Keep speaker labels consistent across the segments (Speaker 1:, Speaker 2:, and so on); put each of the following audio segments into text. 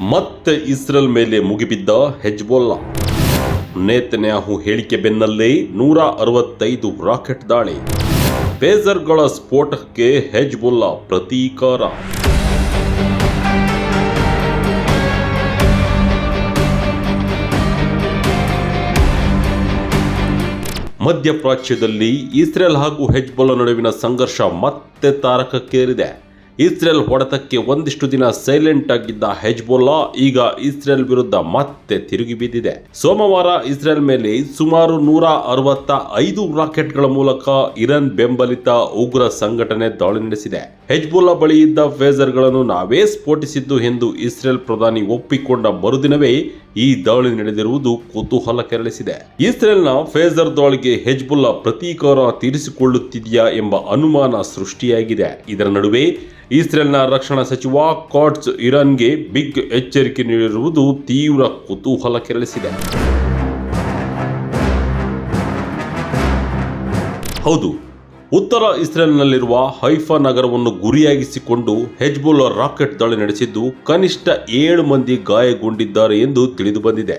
Speaker 1: ಮತ್ತೆ ಇಸ್ರೇಲ್ ಮೇಲೆ ಮುಗಿಬಿದ್ದ ಹೆಜ್ಬೊಲ್ಲಾ. ನೇತನ್ಯಾಹು ಹೇಳಿಕೆ ಬೆನ್ನಲ್ಲೇ ನೂರ ಅರವತ್ತೈದು ರಾಕೆಟ್ ದಾಳಿ. ಪೇಜರ್ಗಳ ಸ್ಫೋಟಕ್ಕೆ ಹೆಜ್ಬುಲ್ಲಾ ಪ್ರತೀಕಾರ. ಮಧ್ಯಪ್ರಾಚ್ಯದಲ್ಲಿ ಇಸ್ರೇಲ್ ಹಾಗೂ ಹೆಜ್ಬೊಲ್ಲ ನಡುವಿನ ಸಂಘರ್ಷ ಮತ್ತೆ ತಾರಕಕ್ಕೇರಿದೆ. ಇಸ್ರೇಲ್ ಹೊಡೆತಕ್ಕೆ ಒಂದಿಷ್ಟು ದಿನ ಸೈಲೆಂಟ್ ಆಗಿದ್ದ ಹೆಜ್ಬೊಲ್ಲಾ ಈಗ ಇಸ್ರೇಲ್ ವಿರುದ್ಧ ಮತ್ತೆ ತಿರುಗಿ ಬಿದ್ದಿದೆ ಸೋಮವಾರ ಇಸ್ರೇಲ್ ಮೇಲೆ ಸುಮಾರು ನೂರ ಅರವತ್ತ ಐದು ರಾಕೆಟ್ಗಳ ಮೂಲಕ ಇರಾನ್ ಬೆಂಬಲಿತ ಉಗ್ರ ಸಂಘಟನೆ ದಾಳಿ ನಡೆಸಿದೆ. ಹೆಜ್ಬುಲ್ಲಾ ಬಳಿ ಇದ್ದ ಫೇಜರ್ಗಳನ್ನು ನಾವೇ ಸ್ಫೋಟಿಸಿದ್ದು ಎಂದು ಇಸ್ರೇಲ್ ಪ್ರಧಾನಿ ಒಪ್ಪಿಕೊಂಡ ಮರುದಿನವೇ ಈ ದಾಳಿ ನಡೆದಿರುವುದು ಕುತೂಹಲ ಕೆರಳಿಸಿದೆ. ಇಸ್ರೇಲ್ನ ಫೇಜರ್ ದಾಳಿಗೆ ಹೆಜ್ಬುಲ್ಲಾ ಪ್ರತೀಕಾರ ತೀರಿಸಿಕೊಳ್ಳುತ್ತಿದೆಯಾ ಎಂಬ ಅನುಮಾನ ಸೃಷ್ಟಿಯಾಗಿದೆ. ಇದರ ನಡುವೆ ಇಸ್ರೇಲ್ನ ರಕ್ಷಣಾ ಸಚಿವ ಕಾಟ್ಸ್ ಇರಾನ್ಗೆ ಬಿಗ್ ಎಚ್ಚರಿಕೆ ನೀಡಿರುವುದು ತೀವ್ರ ಕುತೂಹಲ ಕೆರಳಿಸಿದೆ. ಹೌದು ಉತ್ತರ ಇಸ್ರೇಲ್ನಲ್ಲಿರುವ ಹೈಫಾ ನಗರವನ್ನು ಗುರಿಯಾಗಿಸಿಕೊಂಡು ಹೆಜ್ಬುಲ್ ರಾಕೆಟ್ ದಾಳಿ ನಡೆಸಿದ್ದು ಕನಿಷ್ಠ ಏಳು ಮಂದಿ ಗಾಯಗೊಂಡಿದ್ದಾರೆ ಎಂದು ತಿಳಿದು ಬಂದಿದೆ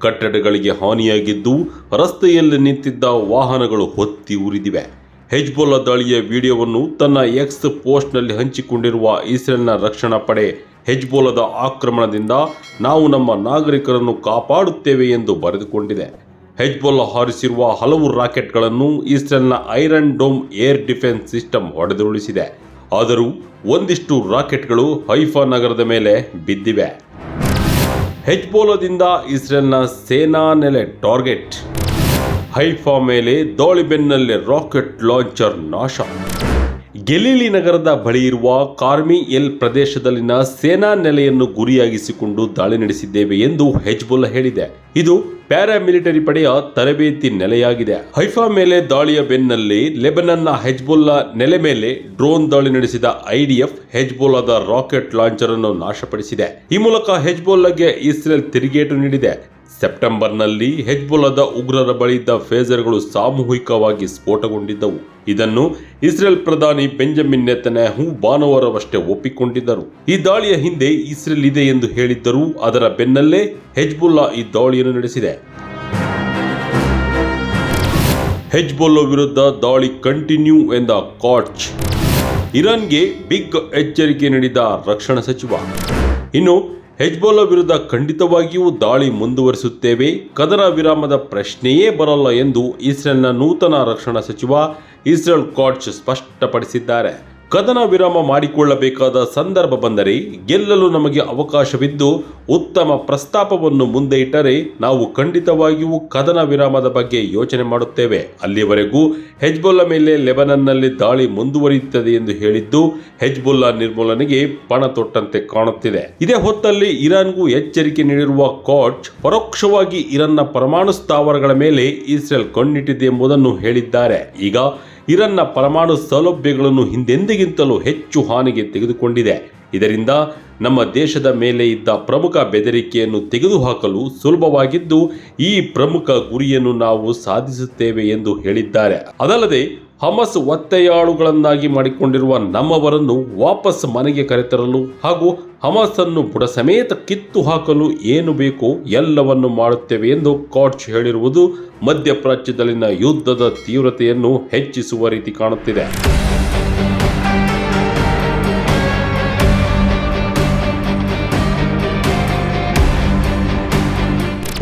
Speaker 1: ಕಟ್ಟಡಗಳಿಗೆ ಹಾನಿಯಾಗಿದ್ದು ರಸ್ತೆಯಲ್ಲಿ ನಿಂತಿದ್ದ ವಾಹನಗಳು ಹೊತ್ತಿ ಉರಿದಿವೆ. ಹೆಜ್ಬೋಲಾ ದಾಳಿಯ ವಿಡಿಯೋವನ್ನು ತನ್ನ ಎಕ್ಸ್ ಪೋಸ್ಟ್ನಲ್ಲಿ ಹಂಚಿಕೊಂಡಿರುವ ಇಸ್ರೇಲ್ನ ರಕ್ಷಣಾ ಪಡೆ ಹೆಜ್ಬೋಲಾದ ಆಕ್ರಮಣದಿಂದ ನಾವು ನಮ್ಮ ನಾಗರಿಕರನ್ನು ಕಾಪಾಡುತ್ತೇವೆ ಎಂದು ಬರೆದುಕೊಂಡಿದೆ. ಹೆಜ್ಬೊಲ್ಲಾ ಹಾರಿಸಿರುವ ಹಲವು ರಾಕೆಟ್ಗಳನ್ನು ಇಸ್ರೇಲ್ನ iron dome air defence system ಹೊಡೆದುರುಳಿಸಿದೆ. ಆದರೂ ಒಂದಿಷ್ಟು ರಾಕೆಟ್ಗಳು ಹೈಫಾ ನಗರದ ಮೇಲೆ ಬಿದ್ದಿವೆ. ಹೆಜ್ಬೋಲದಿಂದ ಇಸ್ರೇಲ್ನ ಸೇನಾ ನೆಲೆ ಟಾರ್ಗೆಟ್. ಹೈಫಾ ಮೇಲೆ ದಾಳಿ ಬೆನ್ನಲ್ಲೇ ರಾಕೆಟ್ ಲಾಂಚರ್ ನಾಶ. ಗೆಲೀಲಿ ನಗರದ ಬಳಿ ಇರುವ ಕಾರ್ಮಿ ಎಲ್ ಪ್ರದೇಶದಲ್ಲಿನ ಸೇನಾ ನೆಲೆಯನ್ನು ಗುರಿಯಾಗಿಸಿಕೊಂಡು ದಾಳಿ ನಡೆಸಿದ್ದೇವೆ ಎಂದು ಹೆಜ್ಬುಲ್ ಹೇಳಿದೆ. ಇದು ಪ್ಯಾರಾಮಿಲಿಟರಿ ಪಡೆಯ ತರಬೇತಿ ನೆಲೆಯಾಗಿದೆ. ಹೈಫಾ ಮೇಲೆ ದಾಳಿಯ ಬೆನ್ನಲ್ಲಿ ಲೆಬನನ್ನ ಹೆಜ್ಬುಲ್ಲಾ ನೆಲೆ ಮೇಲೆ ಡ್ರೋನ್ ದಾಳಿ ನಡೆಸಿದ ಐಡಿಎಫ್ ಹೆಜ್ಬುಲ್ಲಾದ ರಾಕೆಟ್ ಲಾಂಚರ್ ಅನ್ನು ನಾಶಪಡಿಸಿದೆ. ಈ ಮೂಲಕ ಹೆಜ್ಬುಲ್ಲಾಗೆ ಇಸ್ರೇಲ್ ತಿರುಗೇಟು ನೀಡಿದೆ. ಸೆಪ್ಟೆಂಬರ್ನಲ್ಲಿ ಹೆಜ್ಬುಲದ ಉಗ್ರರ ಬಳಿ ಇದ್ದ ಫೇಜರ್ಗಳು ಸಾಮೂಹಿಕವಾಗಿ ಸ್ಫೋಟಗೊಂಡಿದ್ದವು. ಇದನ್ನು ಇಸ್ರೇಲ್ ಪ್ರಧಾನಿ ಬೆಂಜಮಿನ್ ನೆತನ್ಯಾಹು ಭಾನುವಾರವಷ್ಟೇ ಒಪ್ಪಿಕೊಂಡಿದ್ದರು. ಈ ದಾಳಿಯ ಹಿಂದೆ ಇಸ್ರೇಲ್ ಇದೆ ಎಂದು ಹೇಳಿದ್ದರೂ ಅದರ ಬೆನ್ನಲ್ಲೇ ಹೆಜ್ಬುಲ್ಲಾ ಈ ದಾಳಿಯನ್ನು ನಡೆಸಿದೆ. ಹೆಜ್ಬುಲ್ಲಾ ವಿರುದ್ಧ ದಾಳಿ ಕಂಟಿನ್ಯೂ ಎಂದ ಕಾಟ್ಚ್ ಇರಾನ್ಗೆ ಬಿಗ್ ಎಚ್ಚರಿಕೆ ನೀಡಿದ ರಕ್ಷಣಾ ಸಚಿವ. ಇನ್ನು ಹೆಜ್ಬೊಲ್ಲಾ ವಿರುದ್ಧ ಖಂಡಿತವಾಗಿಯೂ ದಾಳಿ ಮುಂದುವರಿಸುತ್ತೇವೆ. ಕದನ ವಿರಾಮದ ಪ್ರಶ್ನೆಯೇ ಬರಲ್ಲ ಎಂದು ಇಸ್ರೇಲ್ನ ನೂತನ ರಕ್ಷಣಾ ಸಚಿವ ಇಸ್ರೇಲ್ ಕಾಟ್ಸ್ ಸ್ಪಷ್ಟಪಡಿಸಿದ್ದಾರೆ. ಕದನ ವಿರಾಮ ಮಾಡಿಕೊಳ್ಳಬೇಕಾದ ಸಂದರ್ಭ ಬಂದರೆ ಗೆಲ್ಲಲು ನಮಗೆ ಅವಕಾಶವಿದ್ದು ಉತ್ತಮ ಪ್ರಸ್ತಾಪವನ್ನು ಮುಂದೆ ಇಟ್ಟರೆ ನಾವು ಖಂಡಿತವಾಗಿಯೂ ಕದನ ವಿರಾಮದ ಬಗ್ಗೆ ಯೋಚನೆ ಮಾಡುತ್ತೇವೆ. ಅಲ್ಲಿವರೆಗೂ ಹೆಜ್ಬುಲ್ಲಾ ಮೇಲೆ ಲೆಬನನ್ನಲ್ಲಿ ದಾಳಿ ಮುಂದುವರಿಯುತ್ತದೆ ಎಂದು ಹೇಳಿದ್ದು ಹೆಜ್ಬುಲ್ಲಾ ನಿರ್ಮೂಲನೆಗೆ ಪಣ ತೊಟ್ಟಂತೆ ಕಾಣುತ್ತಿದೆ. ಇದೇ ಹೊತ್ತಲ್ಲಿ ಇರಾನ್ಗೂ ಎಚ್ಚರಿಕೆ ನೀಡಿರುವ ಕಾಟ್ ಪರೋಕ್ಷವಾಗಿ ಇರಾನ್ನ ಪರಮಾಣು ಸ್ಥಾವರಗಳ ಮೇಲೆ ಇಸ್ರೇಲ್ ಕಣ್ಣಿಟ್ಟಿದೆ ಎಂಬುದನ್ನು ಹೇಳಿದ್ದಾರೆ. ಈಗ ಇರಾನ್ನ ಪರಮಾಣು ಸೌಲಭ್ಯಗಳನ್ನು ಹಿಂದೆಂದಿಗಿಂತಲೂ ಹೆಚ್ಚು ಹಾನಿಗೆ ತೆಗೆದುಕೊಂಡಿದೆ. ಇದರಿಂದ ನಮ್ಮ ದೇಶದ ಮೇಲೆ ಇದ್ದ ಪ್ರಮುಖ ಬೆದರಿಕೆಯನ್ನು ತೆಗೆದುಹಾಕಲು ಸುಲಭವಾಗಿದ್ದು, ಈ ಪ್ರಮುಖ ಗುರಿಯನ್ನು ನಾವು ಸಾಧಿಸುತ್ತೇವೆ ಎಂದು ಹೇಳಿದ್ದಾರೆ. ಅದಲ್ಲದೆ ಹಮಸ್ ಒತ್ತೆಯಾಳುಗಳನ್ನಾಗಿ ಮಾಡಿಕೊಂಡಿರುವ ನಮ್ಮವರನ್ನು ವಾಪಸ್ ಮನೆಗೆ ಕರೆತರಲು ಹಾಗೂ ಹಮಸನ್ನು ಬುಡ ಸಮೇತ ಕಿತ್ತು ಹಾಕಲು ಏನು ಬೇಕೋ ಎಲ್ಲವನ್ನು ಮಾಡುತ್ತೇವೆ ಎಂದು ಕಾಟ್ಚ್ ಹೇಳಿರುವುದು ಮಧ್ಯಪ್ರಾಚ್ಯದಲ್ಲಿನ ಯುದ್ಧದ ತೀವ್ರತೆಯನ್ನು ಹೆಚ್ಚಿಸುವ ರೀತಿ ಕಾಣುತ್ತಿದೆ.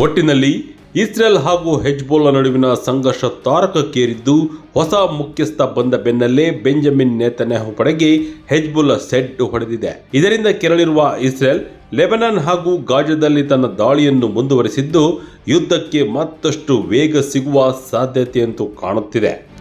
Speaker 1: ಒಟ್ಟಿನಲ್ಲಿ ಇಸ್ರೇಲ್ ಹಾಗೂ ಹೆಜ್ಬೋಲಾ ನಡುವಿನ ಸಂಘರ್ಷ ತಾರಕಕ್ಕೇರಿದ್ದು ಹೊಸ ಮುಖ್ಯಸ್ಥ ಬಂದ ಬೆನ್ನಲ್ಲೇ ಬೆಂಜಮಿನ್ ನೇತನ್ಯಾಹು ಪಡೆಗೆ ಹೆಜ್ಬುಲ್ ಸೆಡ್ ಹೊಡೆದಿದೆ. ಇದರಿಂದ ಕೆರಳಿರುವ ಇಸ್ರೇಲ್, ಲೆಬನಾನ್ ಹಾಗೂ ಗಾಜದಲ್ಲಿ ತನ್ನ ದಾಳಿಯನ್ನು ಮುಂದುವರೆಸಿದ್ದು ಯುದ್ಧಕ್ಕೆ ಮತ್ತಷ್ಟು ವೇಗ ಸಿಗುವ ಸಾಧ್ಯತೆಯಂತೂ ಕಾಣುತ್ತಿದೆ.